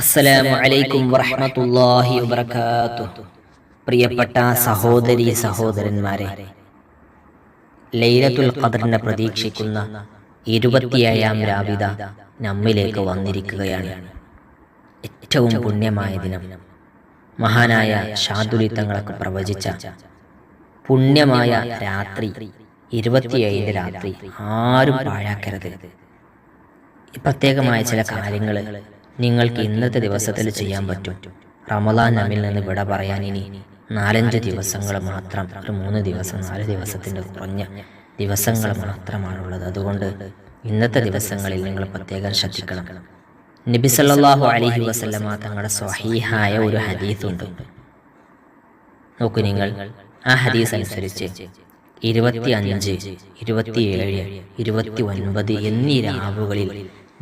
അസ്സലാമു അലൈക്കും വറഹ്മത്തുള്ളാഹി വബറകാതുഹു പ്രിയപ്പെട്ട സഹോദരി സഹോദരന്മാരെ ലൈലത്തുൽ ഖദറിനെ പ്രതീക്ഷിക്കുന്ന ഇരുപത്തിയേഴാം രാവിത നമ്മിലേക്ക് വന്നിരിക്കുകയാണ്. ഏറ്റവും പുണ്യമായ ദിനം. മഹാനായ ഷാദുലി തങ്ങളൊക്കെ പ്രവചിച്ച പുണ്യമായ രാത്രി ഇരുപത്തിയേഴിന്റെ രാത്രി ആരും പാഴാക്കരുത്. പ്രത്യേകമായ ചില കാര്യങ്ങൾ നിങ്ങൾക്ക് ഇന്നത്തെ ദിവസത്തിൽ ചെയ്യാൻ പറ്റും. റമദാൻ നമ്മിൽ നിന്ന് വിട പറയാൻ ഇനി നാലഞ്ച് ദിവസങ്ങൾ മാത്രം. ഒരു മൂന്ന് ദിവസം നാല് ദിവസത്തിന്റെ കുറഞ്ഞ ദിവസങ്ങൾ മാത്രമാണുള്ളത്. അതുകൊണ്ട് ഇന്നത്തെ ദിവസങ്ങളിൽ നിങ്ങൾ പ്രത്യേകം ശ്രദ്ധിക്കണം. നബി സല്ലല്ലാഹു അലൈഹി വസല്ലമ തങ്ങളുടെ സ്വഹീഹായ ഒരു ഹദീസുണ്ട്. നോക്കൂ നിങ്ങൾ ആ ഹദീസ് അനുസരിച്ച് ഇരുപത്തി അഞ്ച് ഇരുപത്തിയേഴ് ഇരുപത്തി ഒൻപത് എന്നീ രാവുകളിൽ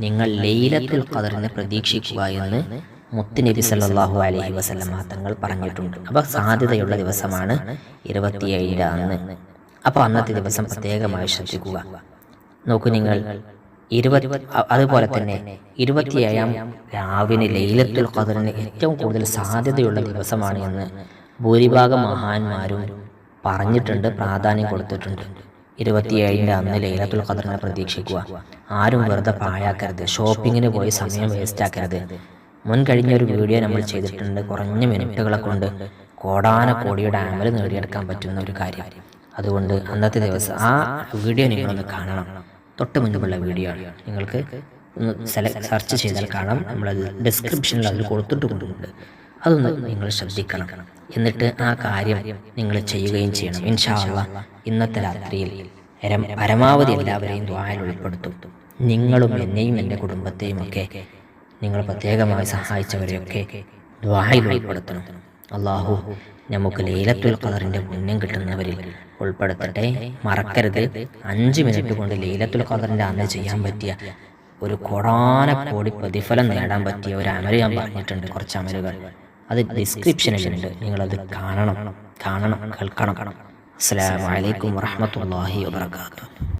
നിങ്ങൾ ലൈലത്തുൽ ഖദറിനെ പ്രതീക്ഷിക്കുക എന്ന് മുത്തുനബി സല്ലല്ലാഹു അലൈഹി വസല്ലമ തങ്ങൾ പറഞ്ഞിട്ടുണ്ട്. അപ്പോൾ സാധ്യതയുള്ള ദിവസമാണ് ഇരുപത്തിയേഴിന്റെ അന്ന്. അപ്പോൾ അന്നത്തെ ദിവസം പ്രത്യേകമായി ശ്രദ്ധിക്കുക. നോക്കൂ നിങ്ങൾ ഇരുപത്തി അതുപോലെ തന്നെ ഇരുപത്തിയേഴാം രാവിന് ലൈലത്തുൽ ഖദറിന് ഏറ്റവും കൂടുതൽ സാധ്യതയുള്ള ദിവസമാണ് എന്ന് ഭൂരിഭാഗം മഹാന്മാരും പറഞ്ഞിട്ടുണ്ട് പ്രാധാന്യം കൊടുത്തിട്ടുണ്ട്. ഇരുപത്തിയേഴിന്റെ അന്ന് ലൈലത്തുൽ ഖദറിനെ പ്രതീക്ഷിക്കുക. ആരും വെറുതെ പാഴാക്കരുത്. ഷോപ്പിങ്ങിന് പോയി സമയം വേസ്റ്റ് ആക്കരുത്. മുൻ കഴിഞ്ഞ ഒരു വീഡിയോ നമ്മൾ ചെയ്തിട്ടുണ്ട്. കുറഞ്ഞ മിനിറ്റുകളെ കൊണ്ട് കോടാന കോടിയുടെ അമൽ നേടിയെടുക്കാൻ പറ്റുന്ന ഒരു കാര്യം. അതുകൊണ്ട് അന്നത്തെ ദിവസം ആ വീഡിയോ നിങ്ങളൊന്ന് കാണണം. തൊട്ട് മുൻപുള്ള വീഡിയോ ആണ്. നിങ്ങൾക്ക് ഒന്ന് സെലക്ട് സെർച്ച് ചെയ്താൽ കാണാം. നമ്മളത് ഡിസ്ക്രിപ്ഷനിൽ അതിൽ കൊടുത്തിട്ട് കൊണ്ടുണ്ട് അതൊന്ന് നിങ്ങൾ ശ്രദ്ധിക്കണം. എന്നിട്ട് ആ കാര്യം നിങ്ങൾ ചെയ്യുകയും ചെയ്യണം. ഇൻഷാള്ള ഇന്നത്തെ രാത്രിയിൽ പരം- പരമാവധി എല്ലാവരെയും ദ്വായിൽ ഉൾപ്പെടുത്തും. നിങ്ങളും എന്നെയും എന്റെ കുടുംബത്തെയും ഒക്കെ നിങ്ങൾ പ്രത്യേകമായി സഹായിച്ചവരെയൊക്കെ ദ്വായിൽ ഉൾപ്പെടുത്തണം. അള്ളാഹു നമുക്ക് ലൈലത്തുൽ ഖദറിന്റെ പുണ്യം കിട്ടുന്നവരിൽ ഉൾപ്പെടുത്തട്ടെ. മറക്കരുത്. അഞ്ച് മിനിറ്റ് കൊണ്ട് ലൈലത്തുൽ ഖദറിന്റെ അന്ന് ചെയ്യാൻ പറ്റിയ ഒരു കൊടാന കോടി പ്രതിഫലം നേടാൻ പറ്റിയ ഒരു അമൽ ഞാൻ പറഞ്ഞിട്ടുണ്ട്. കുറച്ച് അമലുകൾ. അത് ഡിസ്ക്രിപ്ഷനിലുണ്ട് നിങ്ങളത് കാണണം. കാണണം. കേൾക്കണം. കാണണം. അസ്സലാമു അലൈക്കും വറഹ്മത്തുള്ളാഹി വബറകാതുഹു.